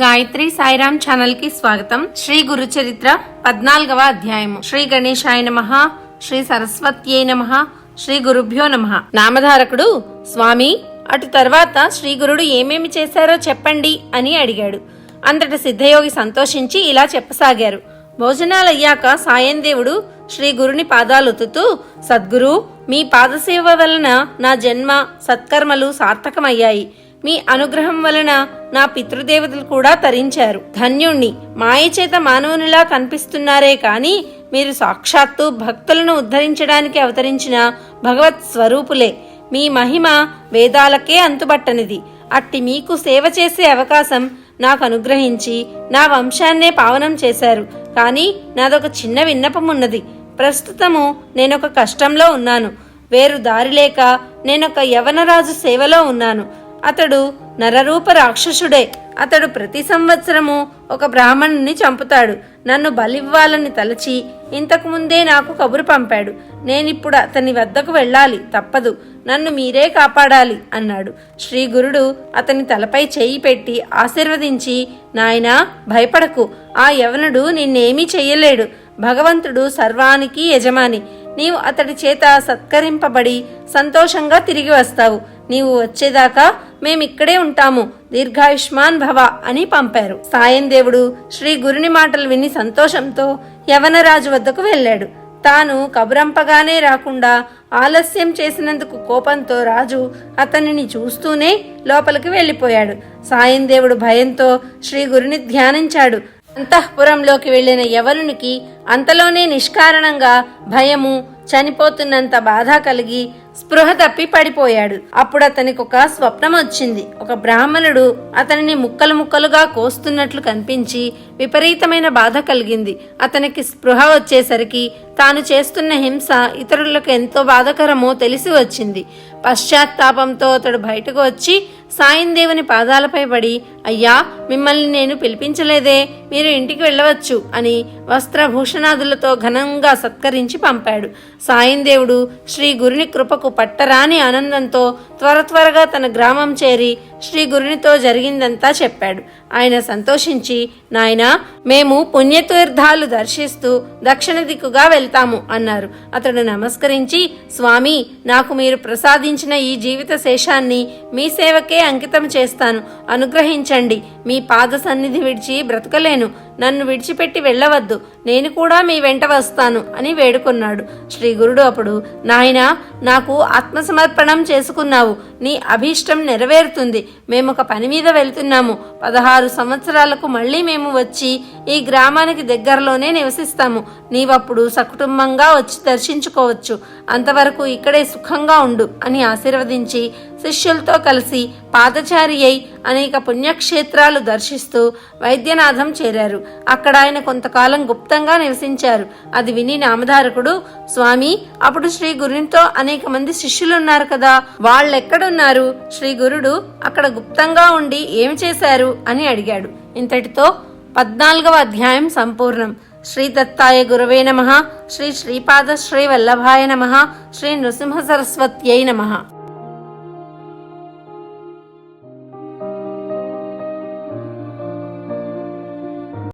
గాయత్రి సాయిరామ్ ఛానల్కి స్వాగతం. శ్రీ గురు చరిత్ర పద్నాలుగవ అధ్యాయము. శ్రీ గణేశాయ నమ శ్రీ సరస్వత్యై నమ శ్రీ గురుభ్యో నమ. నామధారకుడు స్వామి అటు తర్వాత శ్రీ గురుడు ఏమేమి చేశారో చెప్పండి అని అడిగాడు. అంతటి సిద్ధయోగి సంతోషించి ఇలా చెప్పసాగారు. భోజనాలయ్యాక సాయం దేవుడు శ్రీ గురుని పాదాలొత్తుతూ సద్గురు మీ పాదసేవ వలన నా జన్మ సత్కర్మలు సార్థకమయ్యాయి. మీ అనుగ్రహం వలన నా పితృదేవతలు కూడా తరించారు. ధన్యుణ్ణి. మాయ చేత మానవునిలా కనిపిస్తున్నారే కాని మీరు సాక్షాత్తు భక్తులను ఉద్ధరించడానికి అవతరించిన భగవత్ స్వరూపులే. మీ మహిమ వేదాలకే అంతుబట్టనిది. అట్టి మీకు సేవ చేసే అవకాశం నాకు అనుగ్రహించి నా వంశాన్నే పావనం చేశారు. కానీ నాదొక చిన్న విన్నపం ఉన్నది ప్రస్తుతము నేనొక కష్టంలో ఉన్నాను. వేరు దారి లేక నేనొక యవనరాజు సేవలో ఉన్నాను. అతడు నరరూప రాక్షసుడే. అతడు ప్రతి సంవత్సరము ఒక బ్రాహ్మణుని చంపుతాడు. నన్ను బలివ్వాలని తలచి ఇంతకు ముందే నాకు కబురు పంపాడు. నేనిప్పుడు అతని వద్దకు వెళ్ళాలి తప్పదు. నన్ను మీరే కాపాడాలి అన్నాడు. శ్రీ గురుడు అతని తలపై చేయి పెట్టి ఆశీర్వదించి నాయనా భయపడకు. ఆ యవనుడు నిన్నేమీ చెయ్యలేడు. భగవంతుడు సర్వానికి యజమాని. నీవు అతడి చేత సత్కరింపబడి సంతోషంగా తిరిగి వస్తావు. నీవు వచ్చేదాకా మేమిక్కడే ఉంటాము. దీర్ఘాయుష్మాన్ భవ అని పంపారు. సాయం దేవుడు శ్రీ గురుని మాటలు విని సంతోషంతో యవనరాజు వద్దకు వెళ్ళాడు. తాను కబురంపగానే రాకుండా ఆలస్యం చేసినందుకు కోపంతో రాజు అతనిని చూస్తూనే లోపలికి వెళ్ళిపోయాడు. సాయం దేవుడు భయంతో శ్రీ గురుని ధ్యానించాడు. అంతఃపురంలోకి వెళ్ళిన యవనునికి అంతలోనే నిష్కారణంగా భయము చనిపోతున్నంత బాధ కలిగి స్పృహ తప్పి పడిపోయాడు. అప్పుడు అతనికి ఒక స్వప్నం వచ్చింది. ఒక బ్రాహ్మణుడు అతనిని ముక్కలు ముక్కలుగా కోస్తున్నట్లు కనిపించి విపరీతమైన బాధ కలిగింది. అతనికి స్పృహ వచ్చేసరికి తాను చేస్తున్న హింస ఇతరులకు ఎంతో బాధకరమో తెలిసి వచ్చింది. పశ్చాత్తాపంతో అతడు బయటకు వచ్చి సాయం దేవుని పాదాలపై పడి అయ్యా మిమ్మల్ని నేను పిలిపించలేదే మీరు ఇంటికి వెళ్ళవచ్చు అని వస్త్రభూషణాదులతో ఘనంగా సత్కరించి పంపాడు. సాయం దేవుడు శ్రీ గురుని కృపకు పట్టరాని ఆనందంతో త్వర త్వరగా తన గ్రామం చేరి శ్రీ గురునితో జరిగిందంతా చెప్పాడు. ఆయన సంతోషించి నాయనా మేము పుణ్యతీర్థాలు దర్శిస్తూ దక్షిణ దిక్కుగా వెళ్తాము అన్నారు. అతడు నమస్కరించి స్వామి నాకు మీరు ప్రసాదించిన ఈ జీవిత శేషాన్ని మీ సేవకే అంకితం చేస్తాను. అనుగ్రహించండి. మీ పాద సన్నిధి విడిచి బ్రతకలేను. నన్ను విడిచిపెట్టి వెళ్ళవద్దు. నేను కూడా మీ వెంట వస్తాను అని వేడుకున్నాడు. శ్రీ గురుడు అప్పుడు నాయనా నాకు ఆత్మసమర్పణం చేసుకున్నావు. నీ అభీష్టం నెరవేరుతుంది. మేము ఒక పని మీద వెళ్తున్నాము. పదహారు సంవత్సరాలకు మళ్ళీ మేము వచ్చి ఈ గ్రామానికి దగ్గరలోనే నివసిస్తాము. నీవప్పుడు సకుటుంబంగా వచ్చి దర్శించుకోవచ్చు. అంతవరకు ఇక్కడే సుఖంగా ఉండు అని ఆశీర్వదించి శిష్యులతో కలిసి పాదచారి అయి అనేక పుణ్యక్షేత్రాలు దర్శిస్తూ వైద్యనాథం చేరారు. అక్కడ ఆయన కొంతకాలం గుప్తంగా నివసించారు. అది విని నామధారకుడు స్వామి అప్పుడు శ్రీ గురునితో అనేక మంది శిష్యులున్నారు కదా. వాళ్ళెక్కడున్నారు? శ్రీ గురుడు అక్కడ గుప్తంగా ఉండి ఏమి చేశారు? అని అడిగాడు. ఇంతటితో పద్నాలుగవ అధ్యాయం సంపూర్ణం. శ్రీ దత్తాయ గురవే నమ. శ్రీ శ్రీపాద శ్రీ వల్లభాయ నమ. శ్రీ నృసింహ సరస్వత్యై నమ.